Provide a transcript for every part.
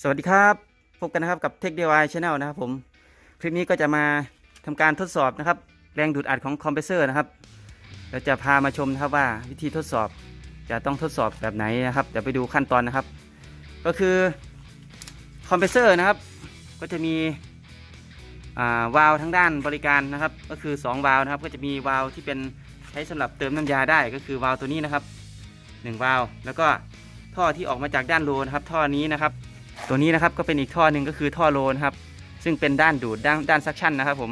สวัสดีครับ พบกันนะครับกับ Tech DIY Channel นะครับผมคลิปนี้ก็จะมาทำการทดสอบนะครับแรงดูดอัดของคอมเพรสเซอร์นะครับเราจะพามาชมนะครับว่าวิธีทดสอบจะต้องทดสอบแบบไหนนะครับเดี๋ยวไปดูขั้นตอนนะครับ ก็คือคอมเพรสเซอร์นะครับก็จะมีาวาล์วทั้งด้านบริการนะครับ ก็คือ 2 วาล์วนะครับ ก็จะมีวาล์วที่เป็นใช้สำหรับเติมน้ำยาได้ก็คือวาล์วตัวนี้นะครับหนึ่งวาล์วแล้วก็ท่อที่ออกมาจากด้านโลนะครับ ท่อนี้นะครับ ตัวนี้นะครับก็เป็นอีกท่อหนึ่งก็คือท่อโลนะครับ ซึ่งเป็นด้านดูดด้านด้านซักชั่นนะครับผม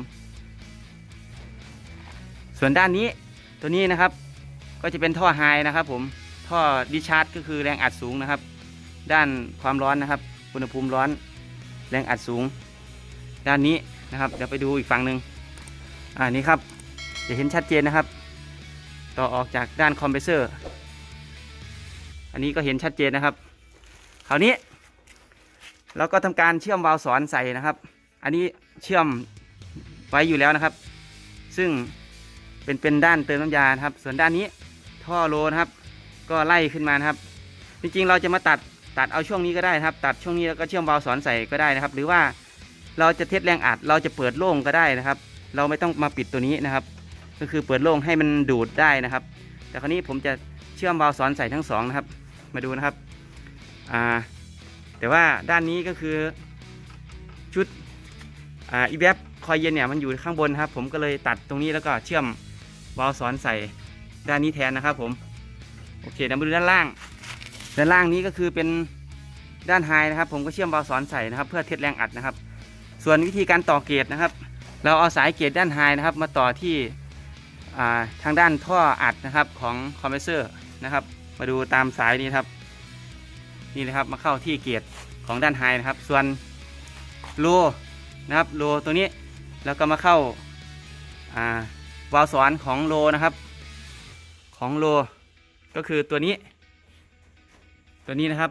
ส่วนด้านนี้ตัวนี้นะครับ ก็จะเป็นท่อไฮนะครับผมท่อดิชาร์จก็คือแรงอัดสูงนะครับ ด้านความร้อนนะครับอุณหภูมิร้อน แรงอัดสูง ด้านนี้นะครับเดี๋ยวไปดูอีกฝั่งหนึ่งอ่านี่ครับจะเห็นชัดเจนนะครับ ต่อออกจากด้านคอมเพรสเซอร์ อันนี้ก็เห็นชัดเจนนะครับ คราวนี้ เราก็ทำการเชื่อมวาล์วสอนใส่นะครับ อันนี้เชื่อมไว้อยู่แล้วนะครับ ซึ่งเป็นเป็นด้านเติมน้ำยานะครับ ส่วนด้านนี้ท่อโลนะครับ ก็ไล่ขึ้นมานะครับ จริงๆเราจะมาตัดตัดเอาช่วงนี้ก็ได้ครับ ตัดช่วงนี้แล้วก็เชื่อมวาล์วสอนใส่ก็ได้นะครับ หรือว่าเราจะเทสแรงอัดเราจะเปิดโล่งก็ได้นะครับ เราไม่ต้องมาปิดตัวนี้นะครับ ก็คือเปิดโล่งให้มันดูดได้นะครับ แต่คราวนี้ผมจะเชื่อมวาล์วสอนใส่ทั้งสองนะครับ มาดูนะครับอ่า แต่ว่าด้านนี้ก็คือชุดอ่าอีแวบคอยเย็นเนี่ยมันอยู่ข้างบนครับ ผมก็เลยตัดตรงนี้แล้วก็เชื่อมวาล์วสอนใส่ด้านนี้แทนนะครับผมโอเคเดี๋ยวมาดูด้านล่าง ด้านล่างนี้ก็คือเป็นด้านไฮนะครับ ผมก็เชื่อมวาล์วสอนใส่นะครับ เพื่อเทสแรงอัดนะครับ ส่วนวิธีการต่อเกจนะครับ เราเอาสายเกจด้านไฮนะครับ มาต่อที่ทางด้านท่ออัดนะครับของคอมเพรสเซอร์นะครับ มาดูตามสายนี้ครับ นี่นะครับมาเข้าที่เกียร์ของด้านไฮนะครับ ส่วนโลนะครับโลตัวนี้แล้วก็มาเข้าวาล์วสอนของโลนะครับ ของโลก็คือตัวนี้ ตัวนี้นะครับ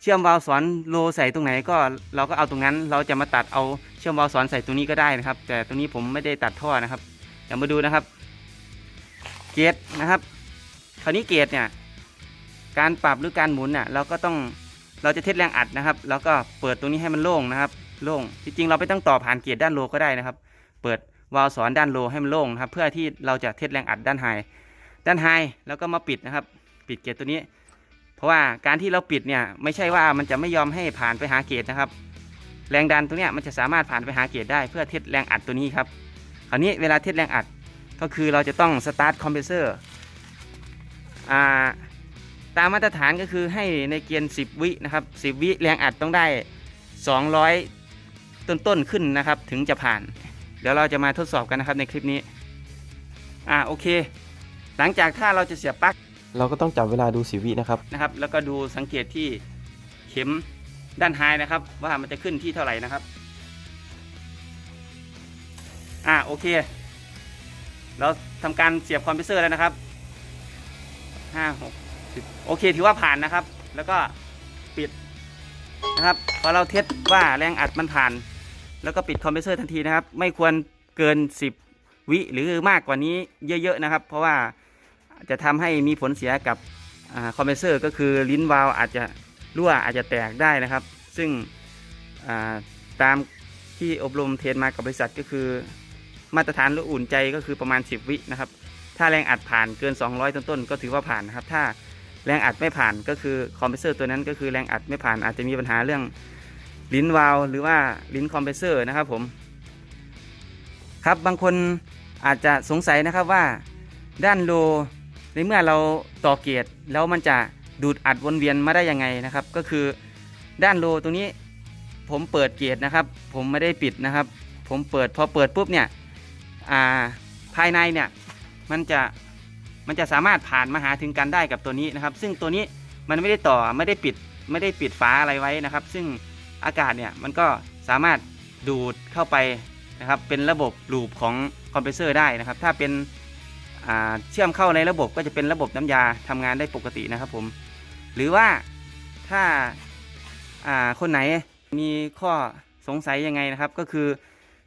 เชื่อมวาล์วสอนโลใส่ตรงไหนก็เราก็เอาตรงนั้น เราจะมาตัดเอาเชื่อมวาล์วสอนใส่ตรงนี้ก็ได้นะครับ แต่ตรงนี้ผมไม่ได้ตัดท่อนะครับเดี๋ยวมาดูนะครับ เกียร์นะครับ คราวนี้เกียร์เนี่ย การปรับหรือการหมุนน่ะเราก็ต้องเราจะเทสแรงอัดนะครับ แล้วก็เปิดตรงนี้ให้มันโล่งนะครับโล่งจริงๆเราไม่ต้องต่อผ่านเกียร์ด้านโลก็ได้นะครับ เปิดวาล์วสอนด้านโลให้มันโล่งนะครับ เพื่อที่เราจะเทสแรงอัดด้านไฮด้านไฮแล้วก็มาปิดนะครับ ปิดเกียร์ตัวนี้ เพราะว่าการที่เราปิดเนี่ยไม่ใช่ว่ามันจะไม่ยอมให้ผ่านไปหาเกียร์นะครับ แรงดันตัวเนี้ยมันจะสามารถผ่านไปหาเกียร์ได้เพื่อเทสแรงอัดตัวนี้ครับคราวนี้เวลาเทสแรงอัดก็คือเราจะต้องสตาร์ทคอมเพรสเซอร์อ่า ตามมาตรฐานก็คือให้ในเกียร์10 วินะครับ10 วิแรงอัดต้องได้ 200 ต้นต้นๆขึ้นนะครับ ถึงจะผ่าน เดี๋ยวเราจะมาทดสอบกันนะครับในคลิปนี้ อ่าโอเค หลังจากถ้าเราจะเสียบปลั๊กเราก็ต้องจับเวลาดูสิวินะครับนะครับ แล้วก็ดูสังเกตที่เข็มด้านไฮนะครับ ว่ามันจะขึ้นที่เท่าไหร่นะครับ อ่าโอเค เราทำการเสียบคอมเพรสเซอร์แล้วนะครับห้าหกสิบ โอเคถือว่าผ่านนะครับ แล้วก็ปิดนะครับพอเราเทสว่าแรงอัดมันผ่าน แล้วก็ปิดคอมเพรสเซอร์ทันทีนะครับ ไม่ควรเกิน 10 วิหรือมากกว่านี้เยอะๆนะครับ เพราะว่าจะทำให้มีผลเสียกับคอมเพรสเซอร์ก็คือลิ้นวาล์วอาจจะรั่วอาจจะแตกได้นะครับ ซึ่งาตามที่อบรมเทรนมากับบริษัทก็คือ มาตรฐานหรืออุ่นใจก็คือประมาณ 10 วินะครับ ถ้าแรงอัดผ่านเกิน 200 ต้นๆก็ถือว่าผ่านนะครับ ถ้า แรงอัดไม่ผ่านก็คือคอมเพรสเซอร์ตัวนั้นก็คือแรงอัดไม่ผ่านอาจจะมีปัญหาเรื่องลิ้นวาล์วหรือว่าลิ้นคอมเพรสเซอร์นะครับผม ครับบางคนอาจจะสงสัยนะครับว่าด้านโลในเมื่อเราต่อเกียร์แล้วมันจะดูดอัดวนเวียนมาได้ยังไงนะครับ ก็คือด้านโลตรงนี้ผมเปิดเกียร์นะครับ ผมไม่ได้ปิดนะครับ ผมเปิดพอเปิดปุ๊บเนี่ยภายในเนี่ยมันจะ มันจะสามารถผ่านมาหาถึงกันได้กับตัวนี้นะครับ ซึ่งตัวนี้มันไม่ได้ต่อไม่ได้ปิดไม่ได้ปิดฝาอะไรไว้นะครับ ซึ่งอากาศเนี่ยมันก็สามารถดูดเข้าไปนะครับ เป็นระบบลูปของคอมเพรสเซอร์ได้นะครับ ถ้าเป็นเชื่อมเข้าในระบบก็จะเป็นระบบน้ำยาทำงานได้ปกตินะครับผม หรือว่าถ้าาคนไหนมีข้อสงสัยยังไงนะครับ ก็คือ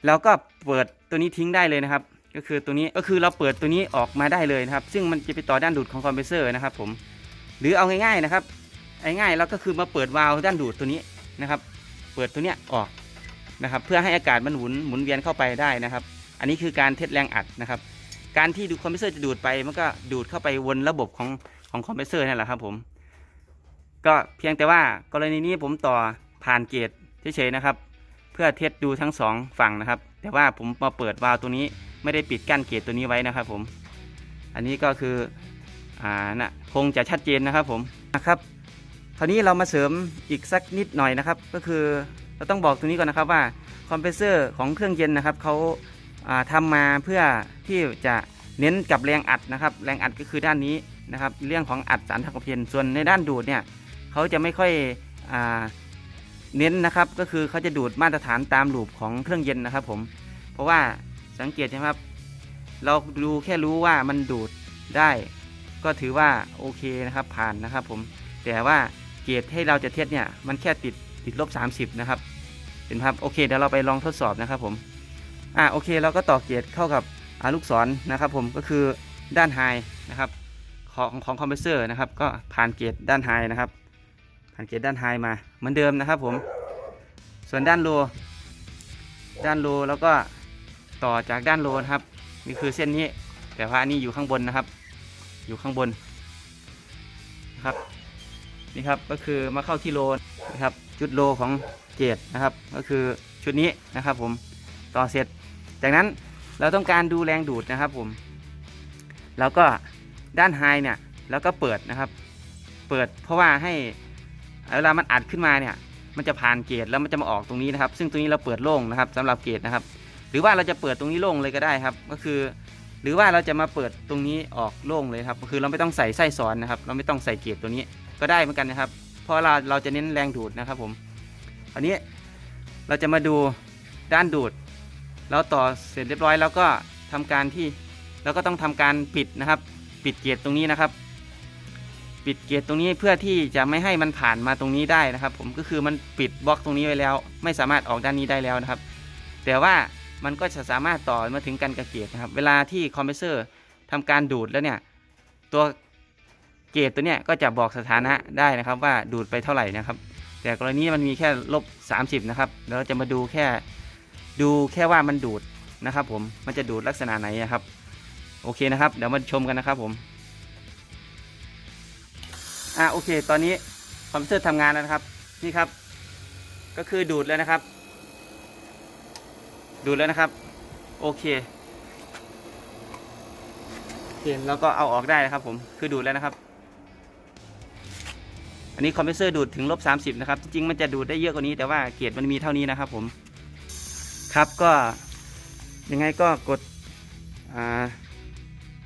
เราก็เปิดตัวนี้ทิ้งได้เลยนะครับ ก็คือตัวนี้ก็คือเราเปิดตัวนี้ออกมาได้เลยนะครับ ซึ่งมันจะไปต่อด้านดูดของคอมเพรสเซอร์นะครับผมหรือเอาง่ายๆนะครับง่ายๆเราก็คือมาเปิดวาล์วด้านดูดตัวนี้นะครับ เปิดตัวเนี้ยออกนะครับ เพื่อให้อากาศมันหมุนหมุนเวียนเข้าไปได้นะครับ อันนี้คือการเทสแรงอัดนะครับ การที่ดูคอมเพรสเซอร์จะดูดไปมันก็ดูดเข้าไปวนระบบของของคอมเพรสเซอร์นั่นแหละครับผมก็เพียงแต่ว่ากรณีนี้ผมต่อผ่านเกจเฉยๆนะครับ เพื่อเทสดูทั้งสองฝั่งนะครับ แต่ว่าผมมาเปิดวาล์วตัวนี้ ไม่ได้ปิดกั้นเกจตัวนี้ไว้นะครับผม อันนี้ก็คืออ่านะคงจะชัดเจนนะครับผมนะครับคราวนี้เรามาเสริมอีกสักนิดหน่อยนะครับ ก็คือเราต้องบอกตรงนี้ก่อนนะครับว่าคอมเพรสเซอร์ของเครื่องเย็นนะครับเขาอ่าทำมาเพื่อที่จะเน้นกับแรงอัดนะครับ แรงอัดก็คือด้านนี้นะครับ เรื่องของอัดสารทางกระเพนส่วนในด้านดูดเนี่ยเขาจะไม่ค่อยอเน้นนะครับ ก็คือเขาจะดูดมาตรฐานตามลูปของเครื่องเย็นนะครับผม เพราะว่า สังเกตนะครับ เราดูแค่รู้ว่ามันดูดได้ ก็ถือว่าโอเคนะครับผ่านนะครับผมแต่ว่าเกรดให้เราจะเทียบเนี่ยมันแค่ติดติดลบ 30 นะครับเห็นครับโอเคเดี๋ยวเราไปลองทดสอบนะครับผมอ่าโอเคเราก็ต่อเกรดเข้ากับลูกศรนะครับ ผมก็คือด้านไฮนะครับของของคอมเพรสเซอร์นะครับ ก็ผ่านเกรดด้านไฮนะครับ ผ่านเกรดด้านไฮมาเหมือนเดิมนะครับผมส่วนด้านโลด้านโลแล้วก็ ต่อจากด้านโลนะครับ นี่คือเส้นนี้ แต่ว่าอันนี้อยู่ข้างบนนะครับ อยู่ข้างบนนะครับนี่ครับก็คือมาเข้าที่โลนะครับชุดโลของเกตนะครับ ก็คือชุดนี้นะครับผมต่อเสร็จ จากนั้นเราต้องการดูแรงดูดนะครับผมแล้วก็ด้านไฮเนี่ยแล้วก็เปิดนะครับ เปิดเพราะว่าให้เวลามันอัดขึ้นมาเนี่ยมันจะผ่านเกตแล้วมันจะมาออกตรงนี้นะครับ ซึ่งตรงนี้เราเปิดโล่งนะครับสำหรับเกตนะครับ หรือว่าเราจะเปิดตรงนี้โล่งเลยก็ได้ครับ ก็คือ หรือว่าเราจะมาเปิดตรงนี้ออกโล่งเลยครับ คือเราไม่ต้องใส่ไส้ซ้อนนะครับ เราไม่ต้องใส่เกจตัวนี้ก็ได้เหมือนกันนะครับ เพราะเราเราจะเน้นแรงดูดนะครับผม อันนี้เราจะมาดูด้านดูดเราต่อเสร็จเรียบร้อยแล้วก็ทำการที่เราก็ต้องทำการปิดนะครับ ปิดเกจตรงนี้นะครับ ปิดเกจตรงนี้เพื่อที่จะไม่ให้มันผ่านมาตรงนี้ได้นะครับ ผมก็คือมันปิดบล็อกตรงนี้ไว้แล้ว ไม่สามารถออกด้านนี้ได้แล้วนะครับ แต่ว่า มันก็จะสามารถต่อมาถึงกันกระเกตนะครับ เวลาที่คอมเพรสเซอร์ทำการดูดแล้วเนี่ย ตัวเกตตัวเนี้ยก็จะบอกสถานะได้นะครับว่าดูดไปเท่าไหร่นะครับ แต่กรณีมันมีแค่ลบ 30 นะครับเดี๋ยวเราจะมาดูแค่ดูแค่ว่ามันดูดนะครับผมมันจะดูดลักษณะไหนนะครับ โอเคนะครับ เดี๋ยวมาชมกันนะครับผมอ่าโอเค ตอนนี้คอมเพรสเซอร์ทำงานแล้วนะครับ นี่ครับ ก็คือดูดแล้วนะครับ ดูแล้วนะครับ โอเคโอเคแล้วก็เอาออกได้นะครับ ผมคือดูดแล้วนะครับ อันนี้คอมเพรสเซอร์ดูดถึงลบ30นะครับ จริงๆมันจะดูดได้เยอะกว่านี้ แต่ว่าเกียรมันมีเท่านี้นะครับ ผมครับก็ยังไงก็กด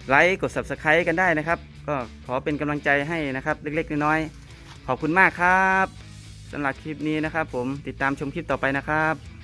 ไลค์กด subscribe กันได้นะครับ ก็ขอเป็นกำลังใจให้นะครับ เล็ก ๆ น้อยๆขอบคุณมากครับสำหรับคลิปนี้นะครับ ผมติดตามชมคลิปต่อไปนะครับ